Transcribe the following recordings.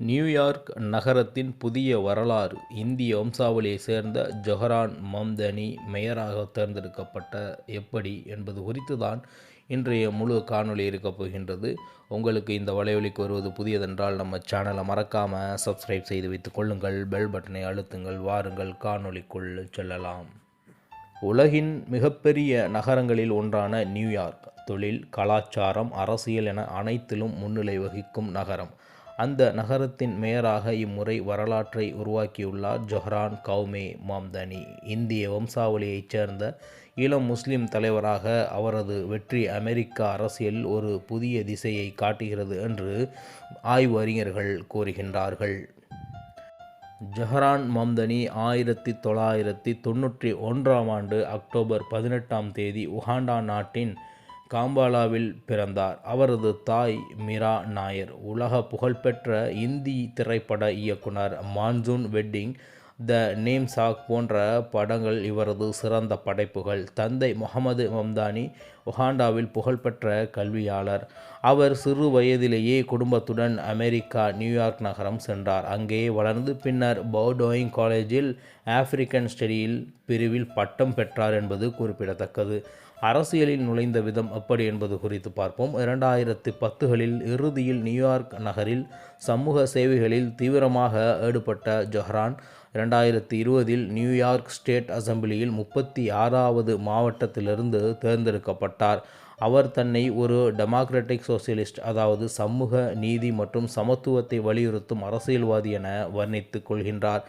New York நகரத்தின் புதிய வரலாறு இந்திய வம்சாவளியைச் சேர்ந்த ஜொஹரான் மம்தனி மேயராக தேர்ந்தெடுக்கப்பட்ட எப்படி என்பது குறித்து தான் இன்றைய முழு காணொளி இருக்கப் போகின்றது. உங்களுக்கு இந்த வலைவலிக்கு வருவது புதியதென்றால் நம்ம சேனலை மறக்காமல் சப்ஸ்கிரைப் செய்து வைத்துக் கொள்ளுங்கள். பெல் பட்டனை அழுத்துங்கள். வாருங்கள். காணொளிக்குள் செல்லலாம். உலகின் மிகப்பெரிய நகரங்களில் ஒன்றான நியூயார்க் தொழில் கலாச்சாரம் அரசியல் என அனைத்திலும் முன்னிலை வகிக்கும் நகரம். அந்த நகரத்தின் மேயராக இம்முறை வரலாற்றை உருவாக்கியுள்ளார் ஜொஹ்ரான் கௌமே மாம்தனி. இந்திய வம்சாவளியைச் சேர்ந்த இளம் முஸ்லிம் தலைவராக அவரது வெற்றி அமெரிக்க அரசியல் ஒரு புதிய திசையை காட்டுகிறது என்று ஆய்வு அறிஞர்கள் கூறுகின்றார்கள். ஜஹரான் மம்தனி ஆயிரத்தி தொள்ளாயிரத்தி தொண்ணூற்றி ஒன்றாம் ஆண்டு அக்டோபர் பதினெட்டாம் தேதி உகாண்டா நாட்டின் காம்பாலாவில் பிறந்தார். அவரது தாய் மிரா நாயர். உலக புகழ்பெற்ற இந்தி திரைப்பட இயக்குனர் Monsoon Wedding the Namesake போன்ற படங்கள் இவரது சிறந்த படைப்புகள். தந்தை முகமது மம்தானி உகாண்டாவில் புகழ்பெற்ற கல்வியாளர். அவர் சிறு வயதிலேயே குடும்பத்துடன் அமெரிக்கா நியூயார்க் நகரம் சென்றார். அங்கே வளர்ந்து பின்னர் பவுடோயிங் காலேஜில் ஆப்பிரிக்கன் ஸ்டடியில் பிரிவில் பட்டம் பெற்றார் என்பது குறிப்பிடத்தக்கது. அரசியலில் நுழைந்த விதம் எப்படி என்பது குறித்து பார்ப்போம். இரண்டாயிரத்தி பத்துகளில் இறுதியில் நியூயார்க் நகரில் சமூக சேவைகளில் தீவிரமாக ஈடுபட்ட ஜொஹ்ரான் இரண்டாயிரத்தி இருபதில் நியூயார்க் ஸ்டேட் அசம்பிளியில் முப்பத்தி ஆறாவது மாவட்டத்திலிருந்து தேர்ந்தெடுக்கப்பட்டார். அவர் தன்னை ஒரு டெமோக்ராட்டிக் சோசியலிஸ்ட் அதாவது சமூக நீதி மற்றும் சமத்துவத்தை வலியுறுத்தும் அரசியல்வாதி என வர்ணித்துக் கொள்கின்றார்.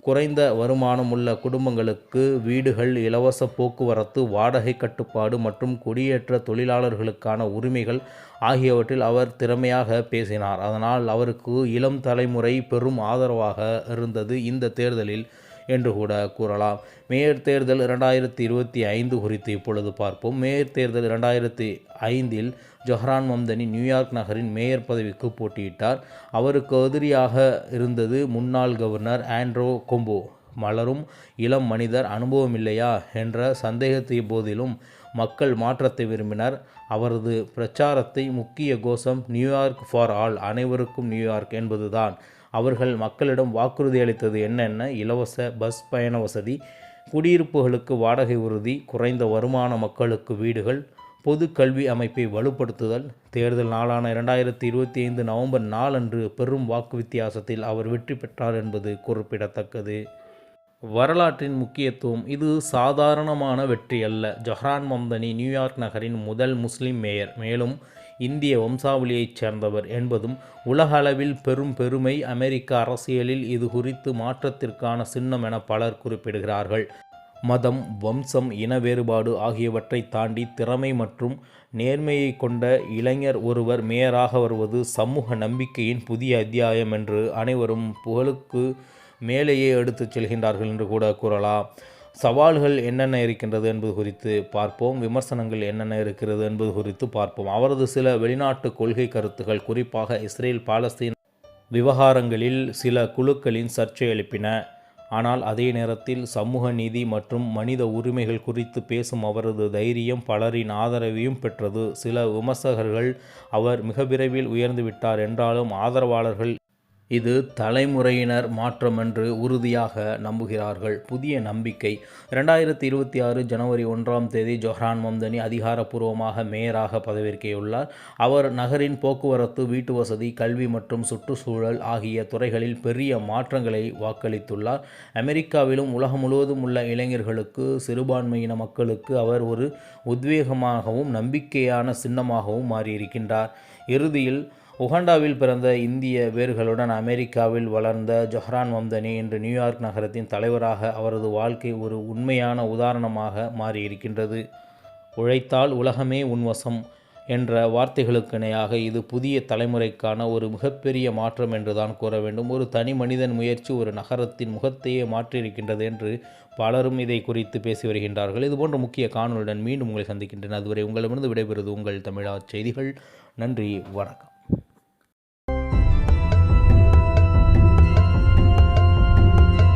குறைந்த வருமானம் உள்ள குடும்பங்களுக்கு வீடுகள் இலவச போக்குவரத்து வாடகை கட்டுப்பாடு மற்றும் குடியேற்ற தொழிலாளர்களுக்கான உரிமைகள் ஆகியவற்றில் அவர் திறமையாக பேசினார். அதனால் அவருக்கு இளம் தலைமுறை பெரும் ஆதரவாக இருந்தது. இந்த தேர்தலில் என்று கூட கூறலாம். மேயர் தேர்தல் இரண்டாயிரத்தி இருபத்தி ஐந்து குறித்து இப்பொழுது பார்ப்போம். மேயர் தேர்தல் இரண்டாயிரத்தி ஐந்தில் ஜொஹரான் மம்தனி நியூயார்க் நகரின் மேயர் பதவிக்கு போட்டியிட்டார். அவருக்கு எதிரியாக இருந்தது முன்னாள் கவர்னர் ஆண்ட்ரோ கொம்போ. மலரும் இளம் மனிதர் அனுபவம் இல்லையா என்ற சந்தேகத்தை போதிலும் மக்கள் மாற்றத்தை விரும்பினர். அவரது பிரச்சாரத்தை முக்கிய கோஷம் நியூயார்க் ஃபார் ஆல் அனைவருக்கும் நியூயார்க் என்பதுதான். அவர்கள் மக்களிடம் வாக்குறுதி அளித்தது என்னென்ன இலவச பஸ் பயண வசதி குடியிருப்புகளுக்கு வாடகை உறுதி குறைந்த வருமான மக்களுக்கு வீடுகள் பொது கல்வி அமைப்பை வலுப்படுத்துதல் தேர்தல் நாளான இரண்டாயிரத்தி இருபத்தி ஐந்து நவம்பர் நாலன்று பெரும் வாக்கு வித்தியாசத்தில் அவர் வெற்றி பெற்றார் என்பது குறிப்பிடத்தக்கது. வரலாற்றின் முக்கியத்துவம் இது சாதாரணமான வெற்றி அல்ல. ஜஹ்ரான் மம்தனி நியூயார்க் நகரின் முதல் முஸ்லிம் மேயர். மேலும் இந்திய வம்சாவளியைச் சேர்ந்தவர் என்பதும் உலக அளவில் பெரும் பெருமை அமெரிக்க அரசியலில் இது குறித்து மாற்றத்திற்கான சின்னம் என பலர் குறிப்பிடுகிறார்கள். மதம் வம்சம் இன வேறுபாடு ஆகியவற்றை தாண்டி திறமை மற்றும் நேர்மையை கொண்ட இளைஞர் ஒருவர் மேயராக வருவது சமூக நம்பிக்கையின் புதிய அத்தியாயம் என்று அனைவரும் புகழுக்கு மேலேயே எடுத்துச் செல்கின்றார்கள் என்று கூட கூறலாம். சவால்கள் என்னென்ன இருக்கின்றது என்பது குறித்து பார்ப்போம். விமர்சனங்கள் என்னென்ன இருக்கிறது என்பது குறித்து பார்ப்போம். அவரது சில வெளிநாட்டு கொள்கை கருத்துகள் குறிப்பாக இஸ்ரேல் பாலஸ்தீன் விவகாரங்களில் சில குழுக்களின் சர்ச்சை எழுப்பின. ஆனால் அதே நேரத்தில் சமூக நீதி மற்றும் மனித உரிமைகள் குறித்து பேசும் அவரது தைரியம் பலரின் ஆதரவையும் பெற்றது. சில விமர்சகர்கள் அவர் மிக விரைவில் உயர்ந்துவிட்டார் என்றாலும் ஆதரவாளர்கள் இது தலைமுறையினர் மாற்றம் என்று உறுதியாக நம்புகிறார்கள். புதிய நம்பிக்கை. இரண்டாயிரத்தி இருபத்தி ஆறு ஜனவரி ஒன்றாம் தேதி ஜொஹ்ரான் மம்தனி அதிகாரப்பூர்வமாக மேயராக பதவியேற்கியுள்ளார். அவர் நகரின் போக்குவரத்து வீட்டு வசதி கல்வி மற்றும் சுற்றுச்சூழல் ஆகிய துறைகளில் பெரிய மாற்றங்களை வாக்களித்துள்ளார். அமெரிக்காவிலும் உலகம் முழுவதும் உள்ள இளைஞர்களுக்கு சிறுபான்மையின மக்களுக்கு அவர் ஒரு உத்வேகமாகவும் நம்பிக்கையான சின்னமாகவும் மாறியிருக்கின்றார். இறுதியில் உகாண்டாவில் பிறந்த இந்திய வேர்களுடன் அமெரிக்காவில் வளர்ந்த ஜொஹ்ரான் வம்தனி இன்று நியூயார்க் நகரத்தின் தலைவராக அவரது வாழ்க்கை ஒரு உண்மையான உதாரணமாக மாறியிருக்கின்றது. உழைத்தால் உலகமே உன்வசம் என்ற வார்த்தைகளுக்கிணையாக இது புதிய தலைமுறைக்கான ஒரு மிகப்பெரிய மாற்றம் என்றுதான் கூற வேண்டும். ஒரு தனி மனிதன் முயற்சி ஒரு நகரத்தின் முகத்தையே மாற்றியிருக்கின்றது என்று பலரும் இதை குறித்து பேசி வருகின்றார்கள். இதுபோன்ற முக்கிய காணொலியுடன் மீண்டும் உங்களை சந்திக்கின்றன. அதுவரை உங்களிடமிருந்து விடைபெறுவது உங்கள் தமிழா செய்திகள். நன்றி வணக்கம்.